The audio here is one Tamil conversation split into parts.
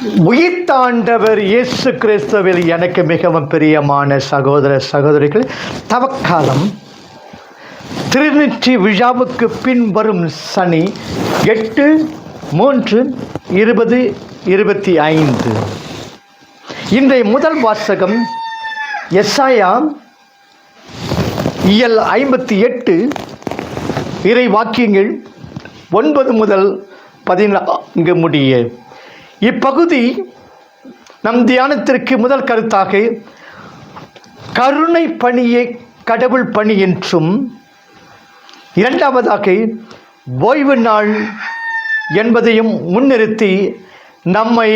உயிர்த்தாண்டவர் இயேசு கிறிஸ்துவில் எனக்கு மிகவும் பிரியமான சகோதர சகோதரிகள் தவக்காலம் திருநெற்றி விழாவுக்கு பின் வரும் சனி எட்டு மூன்று இருபது இருபத்தி ஐந்து. இன்றைய முதல் வாசகம் எஸ்ஐயா இயல் ஐம்பத்தி எட்டு. இறை வாக்கியங்கள் ஒன்பது முதல் பதினான்கு முடிய இப்பகுதி நம் தியானத்திற்கு முதல் கருத்தாக கருணை பணியை கடவுள் பணி என்றும் இரண்டாவதாக ஓய்வு நாள் என்பதையும் முன்னிறுத்தி நம்மை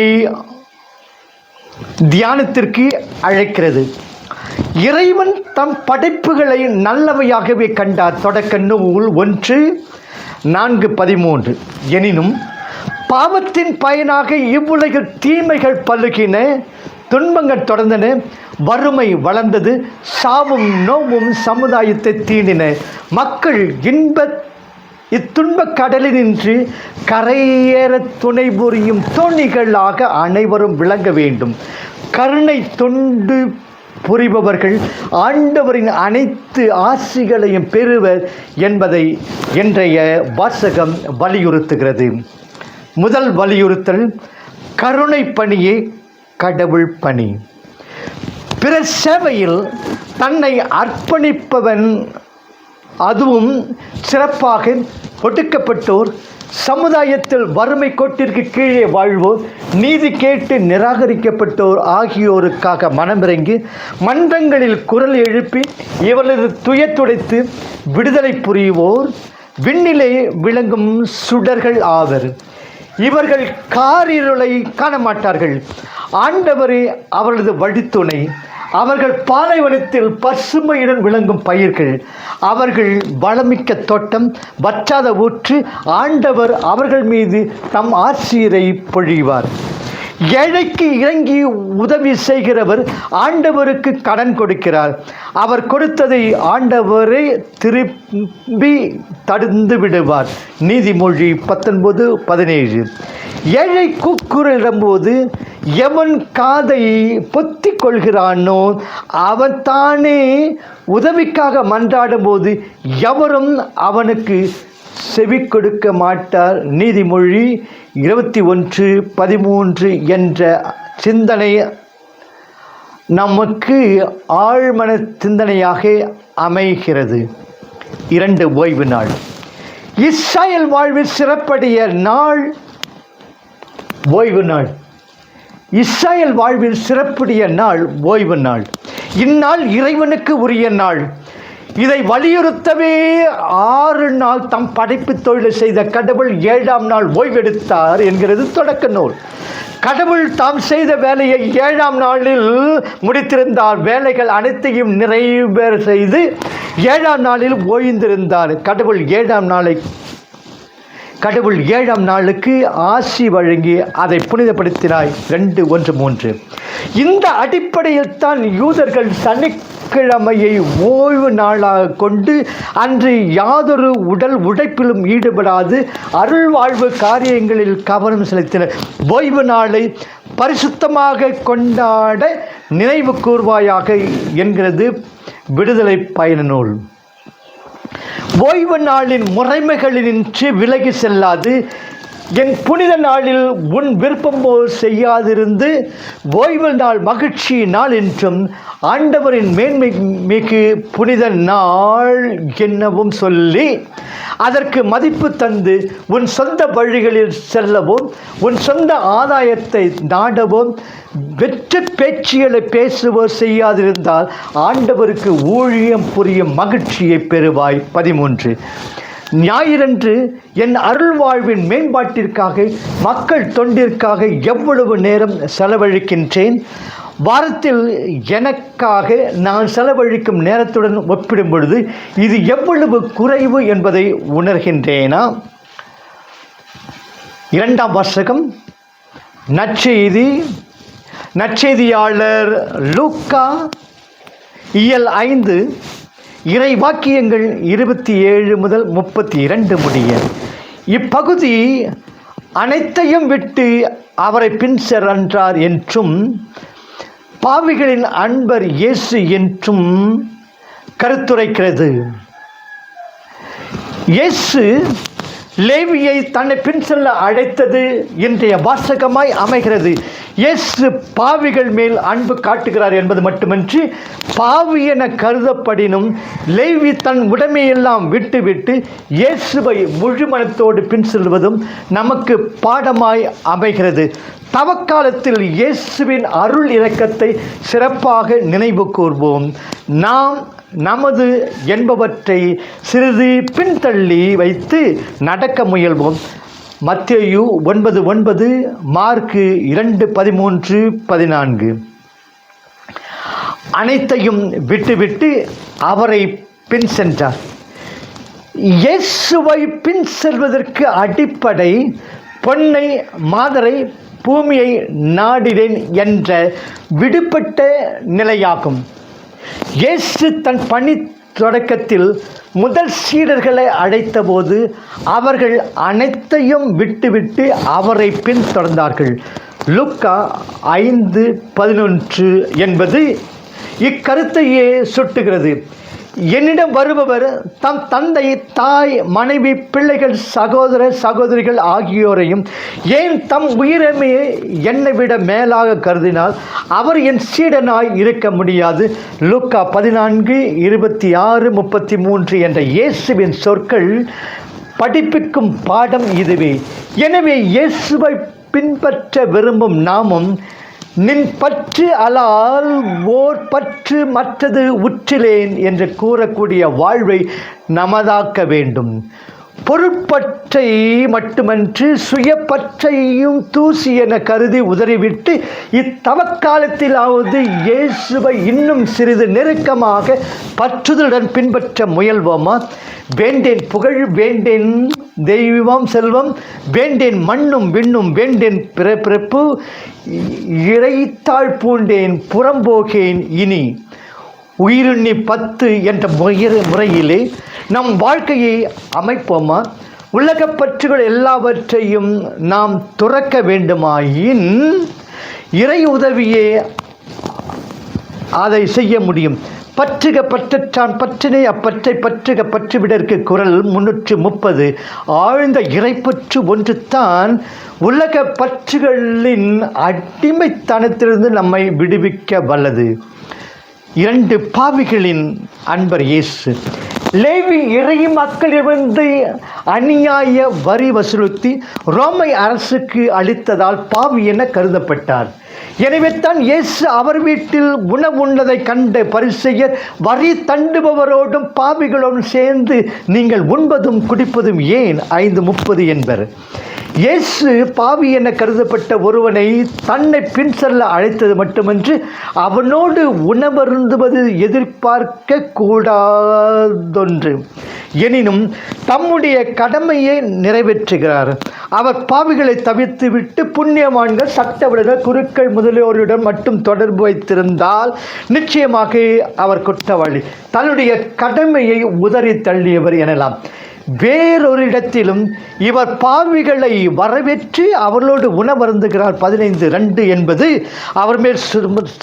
தியானத்திற்கு அழைக்கிறது. இறைவன் தம் படைப்புகளை நல்லவையாகவே கண்டார். தொடக்க நூல் ஒன்று நான்கு பதிமூன்று. எனினும் பாவத்தின் பயனாக இவ்வுலகில் தீமைகள் பல்லுகின துன்பங்கள் தொடர்ந்தன வறுமை வளர்ந்தது சாவும் நோவும் சமுதாயத்தை தீண்டின. மக்கள் இன்ப இத்துன்பக் கடலினின்று கரையேற துணை புரியும் தோணிகளாக அனைவரும் விளங்க வேண்டும். கருணை தொண்டு புரிபவர்கள் ஆண்டவரின் அனைத்து ஆசிகளையும் பெறுவர் என்பதை இன்றைய வாசகம் வலியுறுத்துகிறது. முதல் வலியுறுத்தல் கருணை பணியே கடவுள் பணி. பிற சேவையில் தன்னை அர்ப்பணிப்பவன் அதுவும் சிறப்பாக ஒடுக்கப்பட்டோர். சமுதாயத்தில் வறுமை கோட்டிற்கு கீழே வாழ்வோர் நீதி கேட்டு நிராகரிக்கப்பட்டோர் ஆகியோருக்காக மனமிறங்கி மன்றங்களில் குரல் எழுப்பி இவரது துயத்துடைத்து விடுதலை புரிவோர். விண்ணிலே விளங்கும் சுடர்கள் ஆவர். இவர்கள் காரிருளை காண மாட்டார்கள் ஆண்டவரே அவர்களது வழித்துணை. அவர்கள் பாலைவனத்தில் பசுமையுடன் விளங்கும் பயிர்கள். அவர்கள் வளமிக்க தோட்டம் வற்றாத ஊற்று. ஆண்டவர் அவர்கள் மீது தம் ஆசிரியரை பொழிவார். ஏழைக்கு இறங்கி உதவி செய்கிறவர் ஆண்டவருக்கு கடன் கொடுக்கிறார். அவர் கொடுத்ததை ஆண்டவரை திரும்பி தடுந்து விடுவார். நீதிமொழி பத்தொன்பது பதினேழு. ஏழை கூக்குரலிடும்போது எவன் காதை பொத்தி கொள்கிறானோ அவன் தானே உதவிக்காக மன்றாடும்போது எவரும் அவனுக்கு செவி கொடுக்க மாட்டார் நீதிமொழி இருபத்தி ஒன்று பதிமூன்று என்ற சிந்தனை நமக்கு ஆழ்மன சிந்தனையாக அமைகிறது. இரண்டு ஓய்வு நாள். இஸ்ராயல் வாழ்வில் சிறப்படைய நாள் ஓய்வு நாள். இஸ்ராயல் வாழ்வில் சிறப்புடைய நாள் ஓய்வு நாள். இந்நாள் இறைவனுக்கு உரிய நாள். இதை வலியுறுத்தவே ஆறு நாள் தம் படைப்பு தொழிலை செய்த கடவுள் ஏழாம் நாள் ஓய்வெடுத்தார் என்கிறது தொடக்க நூல். கடவுள் தாம் செய்த வேலையை ஏழாம் நாளில் முடித்திருந்தார். வேலைகள் அனைத்தையும் நிறைவேற செய்து ஏழாம் நாளில் ஓய்ந்திருந்தார். கடவுள் ஏழாம் நாளை கடவுள் ஏழாம் நாளுக்கு ஆசி வழங்கி அதை புனிதப்படுத்தினாய். ரெண்டு ஒன்று மூன்று. இந்த அடிப்படையில் தான் யூதர்கள் சனிக்கிழமையை ஓய்வு நாளாக கொண்டு அன்று யாதொரு உடல் உடைப்பிலும் ஈடுபடாது அருள்வாழ்வு காரியங்களில் கவனம் செலுத்தினர். ஓய்வு நாளை பரிசுத்தமாக கொண்டாட நினைவு கூர்வாயாக என்கிறது விடுதலை பயண நூல். ஓய்வு நாளின் முறைமைகளினின்று விலகி செல்லாது. என் புனித நாளில் உன் விருப்பம் போல் செய்யாதிருந்து ஓய்வு நாள் மகிழ்ச்சி நாள் என்றும் ஆண்டவரின் மேன்மை மிகு புனித நாள் என்னவும் சொல்லி அதற்கு மதிப்பு தந்து உன் சொந்த வழிகளில் செல்லவும் உன் சொந்த ஆதாயத்தை நாடவும் வெற்று பேச்சுகளை பேசுவோர் செய்யாதிருந்தால் ஆண்டவருக்கு ஊழியம் புரியும் மகிழ்ச்சியை பெறுவாய். பதிமூன்று. ஞாயிறன்று என் அருள் வாழ்வின் மேம்பாட்டிற்காக மக்கள் தொண்டிற்காக எவ்வளவு நேரம் செலவழிக்கின்றேன்? வாரத்தில் எனக்காக நான் செலவழிக்கும் நேரத்துடன் ஒப்பிடும் பொழுது இது எவ்வளவு குறைவு என்பதை உணர்கின்றேனா? இரண்டாம் வாசகம் நற்செய்தி நற்செய்தியாளர் லூக்கா இயல் ஐந்து இறை வாக்கியங்கள் இருபத்தி ஏழு முதல் முப்பத்தி இரண்டு முடிய. இப்பகுதி அனைத்தையும் விட்டு அவரை பின் சென்றார் என்றும் பாவிகளின் அன்பர் இயேசு என்றும் கருத்துரைக்கிறது. இயேசு லேவியை தன்னை பின் செல்ல அழைத்தது இன்றைய வாசகமாய் அமைகிறது. இயேசு பாவிகள் மேல் அன்பு காட்டுகிறார் என்பது மட்டுமின்றி பாவி என கருதப்படினும் லேவி தன் உடைமையெல்லாம் விட்டுவிட்டு இயேசுவை முழு மனத்தோடு பின் செல்வதும் நமக்கு பாடமாய் அமைகிறது. தவக்காலத்தில் இயேசுவின் அருள் இலக்கத்தை சிறப்பாக நினைவு கூர்வோம். நாம் நமது என்பவற்றை சிறிது பின்தள்ளி வைத்து நடக்க முயல்வோம். மத்தியு ஒன்பது ஒன்பது மார்க்கு இரண்டு பதிமூன்று பதினான்கு. அனைத்தையும் விட்டுவிட்டு அவரை பின் சென்றார். இயேசுவை பின் செல்வதற்கு அடிப்படை பொன்னை மாதரை பூமியை நாடினேன் என்ற விடுபட்ட நிலையாகும். இயேசு தன் பணி தொடக்கத்தில் முதல் சீடர்களை அழைத்தபோது அவர்கள் அனைத்தையும் விட்டுவிட்டு அவரை பின்தொடர்ந்தார்கள். லுக்கா ஐந்து பதினொன்று என்பது இக்கருத்தையே சுட்டுகிறது. என்னிடம் வருபவர் தம் தந்தை தாய் மனைவி பிள்ளைகள் சகோதர சகோதரிகள் ஆகியோரையும் ஏன் தம் உயிரமையை என்னை விட மேலாக கருதினால் அவர் என் சீடனாய் இருக்க முடியாது. லுக்கா பதினான்கு இருபத்தி ஆறு முப்பத்தி மூன்று என்ற இயேசுவின் சொற்கள் படிப்பிக்கும் பாடம் இதுவே. எனவே இயேசுவை பின்பற்ற விரும்பும் நாமும் நின் பற்று அலால் ஓர் பற்று மற்றது உற்றிலேன் என்று கூறக்கூடிய வாழ்வை நமதாக்க வேண்டும். பொருட்பற்றை மட்டுமன்று சுயப்பற்றையும் தூசி என கருதி உதறிவிட்டு இத்தவக்காலத்திலாவது இயேசுவை இன்னும் சிறிது நெருக்கமாக பற்றுதலுடன் பின்பற்ற முயல்வோமா? வேண்டேன் புகழ் வேண்டேன் தெய்வம் செல்வம் வேண்டேன் மண்ணும் விண்ணும் வேண்டேன் பிறப்பிறப்பு இறைத்தாழ் பூண்டேன் புறம்போகேன் இனி. உயிரிண்ணி பத்து என்ற முறை முறையிலே நம் வாழ்க்கையை அமைப்போமா? உலகப் பற்றுகள் எல்லாவற்றையும் நாம் துறக்க வேண்டுமாயின் இறை உதவியே அதை செய்ய முடியும். பற்றுக பற்றற்றான் பற்றினை அப்பற்றை பற்றுக பற்றுவிடற்கு குரல் முன்னூற்று முப்பது. ஆழ்ந்த இறைப்பற்று ஒன்றுதான் உலக பற்றுகளின் அடிமைத்தனத்திலிருந்து நம்மை விடுவிக்க வல்லது. இரண்டு பாவிகளின் அன்பர் இயேசு. லேவி இறை மக்களிடமிருந்து அநியாய வரி வசூலித்து ரோமை அரசுக்கு அளித்ததால் பாவி என கருதப்பட்டார். எனவே தான் இயேசு அவர் வீட்டில் உணவு உணவுண்ணதை கண்ட பரிசெயர் வரி தண்டுபவரோடும் பாவிகளோடும் சேர்ந்து நீங்கள் உண்பதும் குடிப்பதும் ஏன்? ஐந்து முப்பது என்பர். இயேசு பாவி என கருதப்பட்ட ஒருவனை தன்னை பின் செல்ல அழைத்தது மட்டுமன்று அவனோடு உணவருந்துவது எதிர்பார்க்க கூடாதொன்று. எனினும் தம்முடைய கடமையை நிறைவேற்றுகிறார். அவர் பாவிகளை தவிர்த்துவிட்டு புண்ணியவான்கள் சட்டவிடர்கள் குருக்கள் முதலியோரிடம் மட்டும் தொடர்பு வைத்திருந்தால் நிச்சயமாக அவர் குற்றவாளி. தன்னுடைய கடமையை உதறி தள்ளியவர் எனலாம். வேறொரு இடத்திலும் இவர் பாவிகளை வரவேற்று அவர்களோடு உணவருந்துகிறார். பதினைந்து ரெண்டு என்பது அவர் மேல்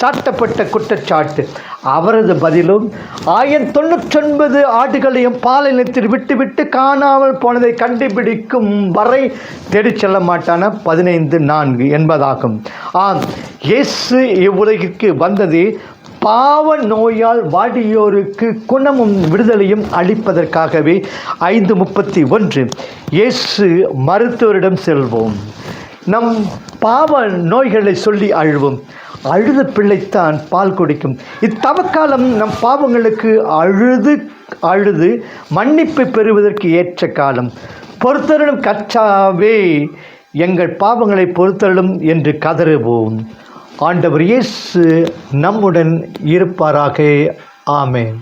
சாட்டப்பட்ட குற்றச்சாட்டு. அவரது பதிலும் ஆயிரம் தொண்ணூற்றொன்பது ஆடுகளையும் பாலினத்தில் விட்டுவிட்டு காணாமல் போனதை கண்டுபிடிக்கும் வரை தேடிச் செல்ல மாட்டான பதினைந்து நான்கு என்பதாகும். ஆம் இயேசு இவ்வுலகிற்கு வந்தது பாவ நோயால் வாடியோருக்கு குணமும் விடுதலையும் அளிப்பதற்காகவே. ஐந்து முப்பத்தி ஒன்று இயேசு மருத்துவரிடம் செல்வோம். நம் பாவ நோய்களை சொல்லி அழுவோம். அழுத பிள்ளைத்தான் பால் குடிக்கும். இத்தவக்காலம் நம் பாவங்களுக்கு அழுது அழுது மன்னிப்பு பெறுவதற்கு ஏற்ற காலம். பொறுத்தருளும் கச்சாவே எங்கள் பாவங்களை பொறுத்தருளும் என்று கதறுவோம். ஆண்டவர் இயேசு நம்முடன் இருப்பாராக. ஆமேன்.